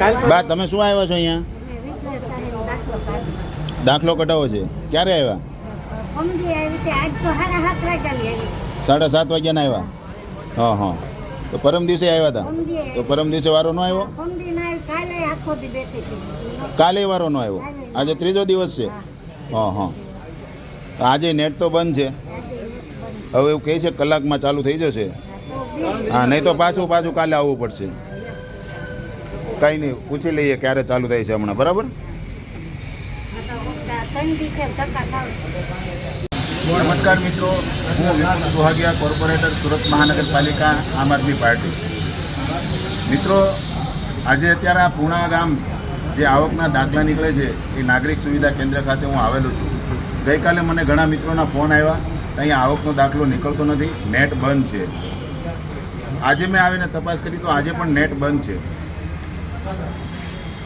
બા તમે શું આવ્યા છો અહીંયા? દાખલો કઢાવો છે. ક્યારે આવ્યા? સાડા સાત વાગ્યાની આવી વાગ્યાના આવ્યા? હા હા. તો પરમ દિવસે આવ્યા હતા તો પરમ દિવસે વારો ન આવ્યો? કાલે વારો ન આવ્યો? આજે ત્રીજો દિવસ છે? હા. હા આજે નેટ તો બંધ છે. હવે એવું કહે છે કલાકમાં ચાલુ થઈ જશે. હા નહીં તો પાછું પાછું કાલે આવવું પડશે. કંઈ નહીં, પૂછી લઈએ ક્યારે ચાલુ થાય છે હમણાં, બરાબર? નમસ્કાર મિત્રો, હું વિપુલ સુહાગિયા, કોર્પોરેટર, સુરત મહાનગરપાલિકા, આમ આદમી પાર્ટી. મિત્રો, આજે અત્યારે આ પૂણા ગામ જે આવકના દાખલા નીકળે છે, એ નાગરિક સુવિધા કેન્દ્ર ખાતે હું આવેલો છું. ગઈકાલે મને ઘણા મિત્રોના ફોન આવ્યા, અહીંયા આવકનો દાખલો નીકળતો નથી, નેટ બંધ છે. આજે મેં આવીને તપાસ કરી, તો આજે પણ નેટ બંધ છે.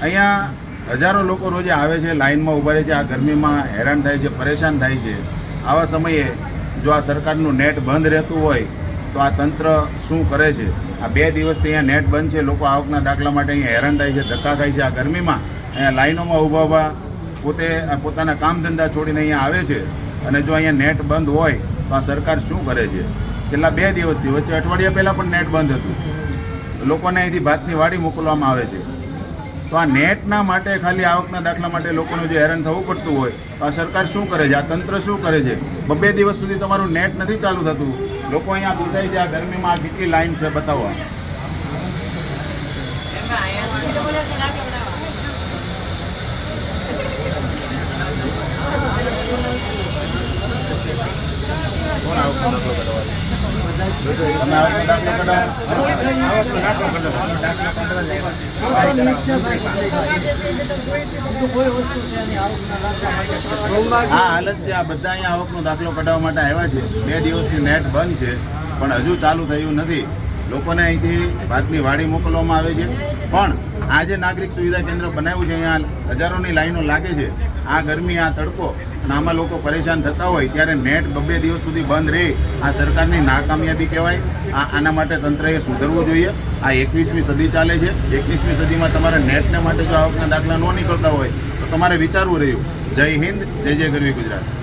અહીંયા હજારો લોકો રોજે આવે છે, લાઇનમાં ઊભા રહે છે, આ ગરમીમાં હેરાન થાય છે, પરેશાન થાય છે. આવા સમયે જો આ સરકારનું નેટ બંધ રહેતું હોય, તો આ તંત્ર શું કરે છે? આ બે દિવસથી અહીંયા નેટ બંધ છે, લોકો આવકના દાખલા માટે અહીંયા હેરાન થાય છે, ધક્કા ખાય છે. આ ગરમીમાં અહીંયા લાઈનોમાં ઊભા ઊભા પોતે પોતાના કામ ધંધા છોડીને અહીંયા આવે છે. અને જો અહીંયા નેટ બંધ હોય, તો આ સરકાર શું કરે છે? છેલ્લા બે દિવસથી, વચ્ચે અઠવાડિયા પહેલાં પણ નેટ બંધ હતું. લોકોને અહીંથી ભાતની વાડી મોકલવામાં આવે છે. તો આ નેટના માટે ખાલી આવકના દાખલા માટે લોકોને જે હેરાન થવું પડતું હોય, તો આ સરકાર શું કરે છે? આ તંત્ર શું કરે છે? બબે દિવસ સુધી તમારું નેટ નથી ચાલુ થતું. લોકો અહીંયા પૂછાય છે આ ગરમીમાં કેટલી લાઈન છે બતાવવા. આ હાલત છે, આ બધા અહીંયા આવકનો દાખલો કઢાવવા માટે આવ્યા છે. બે દિવસથી નેટ બંધ છે, પણ હજુ ચાલુ થયું નથી. લોકોને અહીંથી ભાતની વાડી મોકલવામાં આવે છે. પણ આ જે નાગરિક સુવિધા કેન્દ્ર બનાવ્યું છે, અહીંયા હજારોની લાઈનો લાગે છે આ ગરમી, આ તડકો અને આમાં લોકો પરેશાન થતા હોય ત્યારે નેટ બબે દિવસ સુધી બંધ રહે. આ સરકારની નાકામયાબી કહેવાય. આ આના માટે તંત્રએ સુધરવું જોઈએ. આ એકવીસમી સદી ચાલે છે. એકવીસમી સદીમાં તમારે નેટને માટે જો આવકના દાખલા ન નીકળતા હોય, તો તમારે વિચારવું રહ્યું. જય હિન્દ, જય જય ગરવી ગુજરાત.